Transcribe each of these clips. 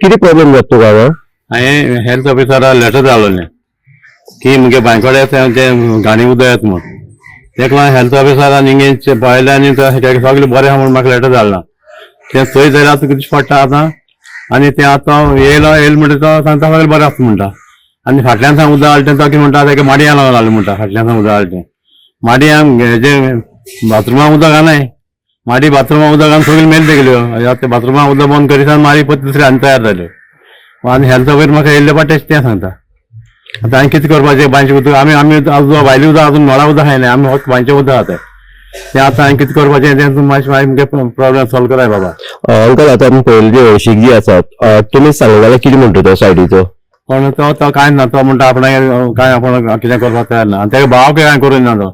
कितें प्रॉब्लेम जातो तुका हांगा हांवें हेल्थ ऑफिसरा लेटर धाडलोलें की मुगे बांयकोडे तें घाणी उदक येता म्हूण तेका लागून हेल्थ ऑफिसरान हिंगे पळयलें आनी तेका सगळें बरें आहा म्हूण म्हाका लेटर धाडलां तें थंय जाल्यार आतां कितें पडटा आतां. आनी तें आतां येयलो येयलो म्हणटा तो सांगता सगळें बरें आसता म्हणटा आनी फाटल्यान सांग उदक हाडलें तो कितें म्हणटा तेका माडयां लागून घाल म्हणटा फाटल्यान सांग उदक हाडलें माडयां हेजें बाथरुमाक उदक घालाय माडी बाथरुमाक उदक घालून सगळी मेल तेगल्यो आतां ते बाथरुमाक उदक बंद करीत माडी परत दुसरी आनी तयार जाल्यो. आनी हेल्थ ऑफिसर म्हाका येयल्ले पाटेच तें सांगता. आतां हांवें कितें करपाचें? बांयचें उदक आमी आमी आजून भायलें उदक अजून नळा उदक खायनाय. आमी फक्त बांयचें उदक खाता तें आतां हांवें कितें करपाचें? तें मातशें मागीर मुगे प्रॉब्लेम सॉल्व कराय बाबा. अंकल आतां आमी पळयलें जे हळशीक जी आसात अ, तुमी सांगलें जाल्यार कितें म्हणटा तो सायडीचो? पण तो कांय ना तो म्हणटा आपण कांय आपण कितें करपाक तयार ना. आनी तेका भावाक कांय करूं ना तो?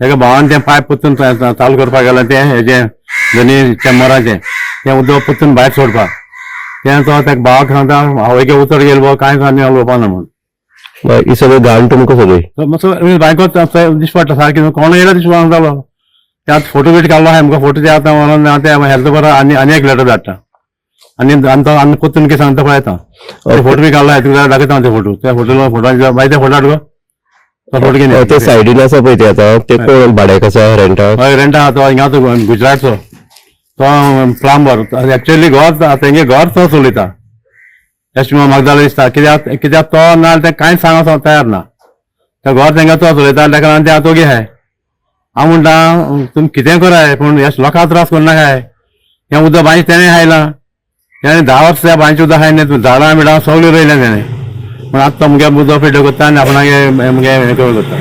तेका भावान तें पायप पुत्तून चालू करपाक गेलो तें हेजें दोनी चेंबराचें तें उदक पुत्तून भायर सोडपाक तें तो तेका भावाक सांगता आवयगे उतर गेलो गो कांय आनी उलोवपा ना म्हूण अ, ही सगळी घाण तुमकां सगळी मातसो बायको दिश्ट पडटा सारकी कोण येयला दिश्ट पडटालो ते आतां फोटो बीट काडलो आहा आमकां फोटो ते आतां व्हरोन हांव ते हेल्थ बरो आनी आनी एक लेटर धाडटा आनी आनी तो आनी कोत्तून कितें सांगता पळयता ते फोटो बी काडलो तुका दाखयता हांव ते फोटो त्या फोटो फोटो मागीर ते फोटो हाड गो तो सायडीन आसा पळय ते आतां ते कोण भाड्याक आसा रेंटाक हय रेंटा आहा तो हिंगा तो गुजरातचो तो प्लांबर एक्चुअली घर तेंगे घर तो चलयता अशें म्हाका जाल्यार दिसता कित्याक कित्याक तो ना तें कांयच सांगोंक तयार ना तो घर तेंगा तो चलयता तेका लागून तें आतां ओगे आहाय हांव म्हणटा तुमी कितें कराय पूण अशें लोकांक त्रास करनाकाय हें उदक बांयचें तेणें खायलां तेणें धा वर्स त्या बांयचें उदक खायलें झाडां बिडां सगळें रोयलें तेणें पूण आतां तो मुगे उदक फिल्टर करता आनी आपणागे मुगे हें करून करता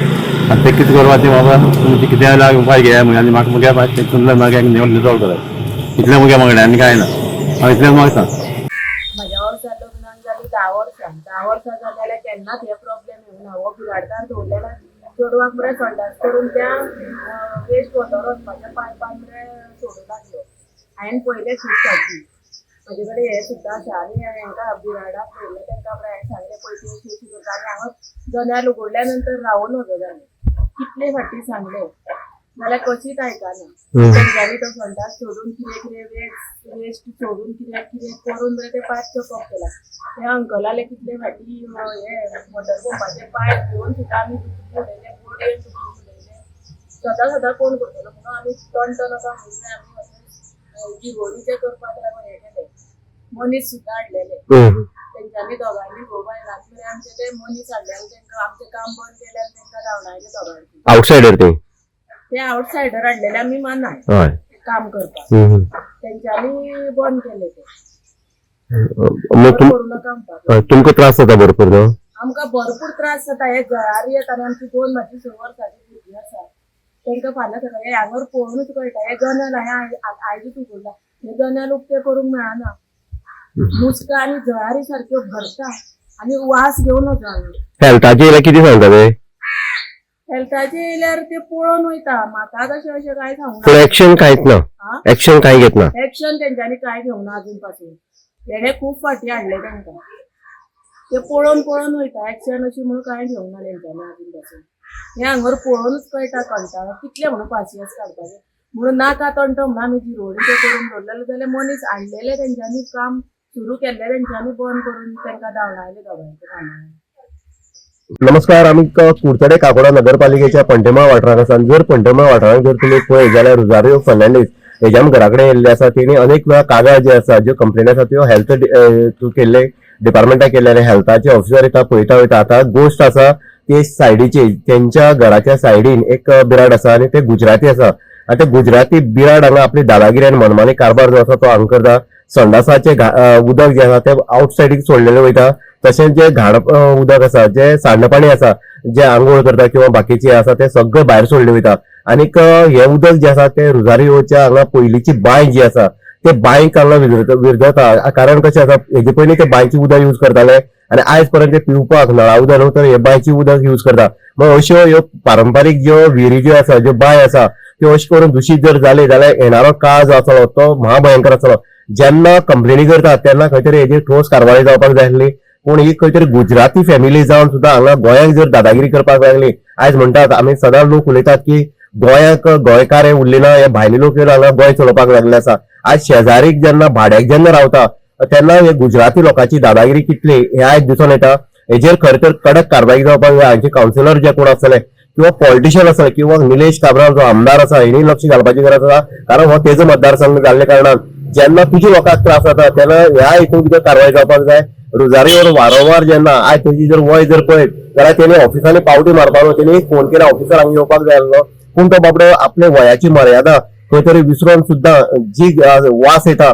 आनी तें कितें करपाचें बाबा? तुमचें कितें जाल्यार उपाय घेया म्हगे आनी म्हाका मुगे मातशें तुमलें म्हाका एक निवड रिजॉल्व कराय इतलें मुगे मागणें आनी कांय ना हांव इतलें मागता म्हज्या वर्सां लग्नाक जाली धा वर्सां धा वर्सां जाल्यार केन्नाच हे प्रॉब्लेम येवना हो बिराडकार दवरलेला चेडवाक मरे संडास करून त्या वेस्ट वॉटर वचपाच्या पायपान मरे सोडूं लागलो हांवें पयलें खूब कडेन हे सुद्दां आसा आनी हांकां बिराडाक पयलें तांकां हांवें सांगलें पयलीं अशी अशी करता आनी हांगा जनेल उगडल्या नंतर रावून नजो जालें कितले फावटी सांगलें. जाल्यार कशीच आयकना तेंच्यांनी तो संडास सोडून कितें कितें वेस्ट वेस्ट सोडून कितें कितें करून मरे ते पायप चॉकअप केला. त्या अंकलाले कितले फाटी हे वॉटर पंपाचे पायप घेवन सुद्दां आमी उडयले बोडयेन उडयले सदां सदां कोण करतलो म्हणून आमी नाका म्हणून आमी अशें जिवोडीचे करपाक लागून हे केले मनीस सुद्दां हाडलेले तेंच्यांनी घोव बायलांक मरे आमचे ते मनीस हाडले आनी तेंकां आमचें काम बंद केलें आनी तेंकां धांवडायले दोगांयनी आउटसायडर ते. ते आउटसायडर हाडलेले आमी मानाय हय. काम करपाक हम्म. तेंच्यांनी बंद केले ते. करू नका म्हणपाक तुमकां त्रास जाता भरपूर न्हू आमकां भरपूर त्रास जाता हे जळारी येता आनी आमची दोन म्हाजी स वर्सांची भुरगीं आसा तेंकां फाल्यां सकाळीं हे हांगर पळोवनूच कळटा हे जनेल हांवें आयजूच उगडला हे जनेल उक्ते करूंक मेळना मुस्कां आनी जळारी सारक्यो भरता आनी वास वता हांगा हेल्थाचे येयल्यार कितें सांगता ते हेल्थाचे येयल्यार ते पळोवन वयता म्हाका तशें अशें कांय सांगूना पूण एक्शन कांयच ना. हा? एक्शन कांय घेत ना. एक्शन तेंच्यांनी काय घेवना अजून पासून हेणे खूब फाटी हाडले तांकां ते पळोवन पळोवन वयता एक्शन अशी म्हणून कांय घेवना तेंच्यांनी अजून पासून हे हांगर पळोवनूच कळटा कंटाळो. कितले म्हणून पासियस काडपाचे म्हणून नाका तंट म्हणून आमी जिरोडी ते करून दवरलेले जाल्यार मनीस हाडलेले तेंच्यांनी काम. सुरू केल्ले तेंच्यांनी बंद करून तेंकां धांवडायले दोगांयच्या कामांक नमस्कार आमी कुडचडे काकोडा नगरपालिकेच्या पंटेमा वाठारांत आसा जर पंटेमा वाठारांत जर तुमी पळय जाल्यार रुजारियो फर्नांडीस हेज्या घरा कडेन येयल्ले आसा तेणी अनेक वेळा कागाळ जे आसा ज्यो कंप्लेन आसा त्यो हेल्थ थ्रू केल्ले डिपार्टमेंटाक केल्ले आनी हेल्थाचे ऑफिसर येता पळयता वयता आतां गोश्ट आसा ते सायडीची तेंच्या घराच्या सायडीन एक बिराड आसा आनी ते गुजराती आसा आता गुजराती बिराड हांगा आपली दादागिरी आनी मनमानी कारभार जो आसा तो हांगा करता संडासाचे घा- उदक जे आसा ते आउटसायडीक सोडलेले वयता तशेंच जे घाण उदक आसा जे सांडपाणी आसा जे आंघोळ करता किंवा बाकीचे आसा ते सगळं भायर सोडले वयता आनीक हे उदक जे आसा ते रुजारियोच्या हांगा पयलींची बांय जी आसा ते बांयक हांगा विरजता कारण कशें आसा हेजे पयलीं ते बांयची उदक यूज करताले आनी आयज पर्यंत ते पिवपाक नळा उदक न्हू तर हे बांयची उदक यूज करता. मग अश्यो हो, ह्यो पारंपारीक ज्यो विहिरी ज्यो आसा ज्यो बांय आसा त्यो अशें करून दुशीत जर जाले जाल्यार येणारो काळ जो आसलो तो महाभयंकर आसलो जेन्ना कंप्लेनी करतात तेन्ना खंय तरी हेजी ठोस कारवाई जावपाक जाय आसली पूण ही खंय तरी गुजराती फॅमिली जावन सुद्दां हांगा गोंयाक जर दादागिरी करपाक लागली. आयज म्हणटात आमी सदांच लोक उलयतात की गोंयाक गोंयकार हे उरले ना हे भायले लोक येवन हांगा गोंय चलोवपाक लागले आसा आज शेजारीक जेन्ना भाड्याक जेन्ना रावता तेन्ना हे गुजराती लोकांची दादागिरी कितली हे आयज दिसून येता. हेजेर खर तर कडक कारवाई जावपाक जाय हांचे कावन्सिलर जे कोण आसतले किंवा पॉलिटिशियन आसा किंवा निलेश काब्राल जो आमदार आसा हेणी लक्ष घालपाची गरज आसा कारण हो तेजो मतदारसंघ जाल्ल्या कारणान जेन्ना तुज्या लोकांक त्रास जाता तेन्ना ह्या हितून कितें कारवाय जावपाक जाय रुजारीवर वारंवार जेन्ना आयज तेजी जर वय जर पळयत जाल्यार तेणी ऑफिसांनी पावटी मारपालो तेणी फोन केला ऑफिसर हांगा येवपाक जाय आसलो पूण तो बाबडो आपले वयाची मर्यादा खंय तरी विसरून सुद्दां जी वास येता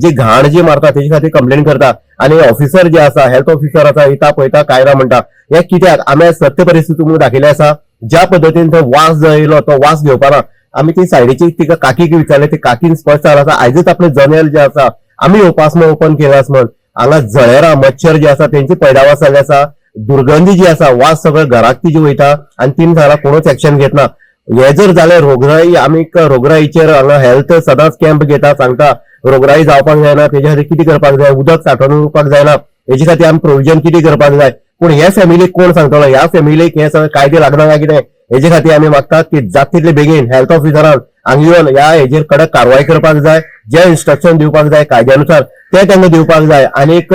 जी घाण जी मारता तेजे खातीर कंप्लेन करता आनी ऑफिसर जे आसा हेल्थ ऑफिसर आसा येता पळयता कायदा म्हणटा हे कित्याक? आमी सत्य परिस्थिती तुमकां दाखयले आसा ज्या पद्दतीन तो वास जो येयलो तो वास घेवपाना आमी ती सायडीची तिका काकीक विचारले ती काकीन स्पश्ट सांगला आसा आयजच आपले जनेल जे आसा आमी उपासना ओपन केलास म्हण. हांगा जळेरां मच्छर जे आसा तेंची पैदावास जाल्ली आसा दुर्गंधी जी आसा वास सगळं घराक तिजी वयता आनी तीन सांगला कोणूच एक्शन घेतना हे जर जाल्यार रोगराई आमी रोगराईचेर हांगा हेल्थ सदांच कॅम्प घेता सांगता रोगराई जावपाक जायना तेजे खातीर कितें करपाक जाय उदक साठोवन उरपाक जायना हेजे खातीर आमी प्रोविजन कितें करपाक जाय. पूण हे फॅमिलीक कोण सांगतलो ह्या फॅमिलीक हे सगळें कायदे लागना काय कितें हेजे खातीर आमी मागतात की जात तितले बेगीन हेल्थ ऑफिसरान हांगा येवन ह्या हेजेर कडक कारवाय करपाक जाय जे इन्स्ट्रक्शन दिवपाक जाय कायद्यानुसार ते तांकां दिवपाक जाय. आनीक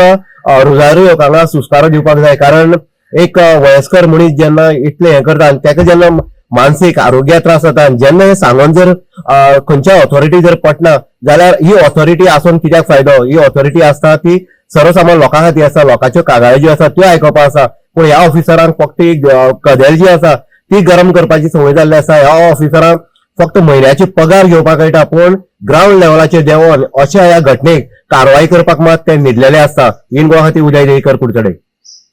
रुजारियो हांगा सुस्कारो दिवपाक जाय. कारण एक वयस्कर मनीस जेन्ना इतले हें करता आनी ताका जेन्ना मानसीक आरोग्या त्रास जाता आनी जेन्ना हे सांगून जर खंयच्याय खंयच्या ऑथॉरिटी जर पटना जाल्यार ही ऑथॉरिटी आसून कित्याक फायदो? ही ऑथॉरिटी आसता ती सर्वसामान्य लोकां खातीर आसा लोकांच्यो कागाळी ज्यो आसा त्यो आयकपा आसा पूण ह्या ऑफिसरांक फक्त एक कदेल जी आसा ती गरम करपाची संवय जाल्ली आसा ह्या ऑफिसरांक फक्त म्हयन्याची पगार घेवपाक कळटा पूण ग्राउंड लेवलाचेर देंवोन अशा ह्या घटनेक कारवाय करपाक मात ते न्हिदलेले आसता इन गोवा खातीर उदय देयकर कुडचडे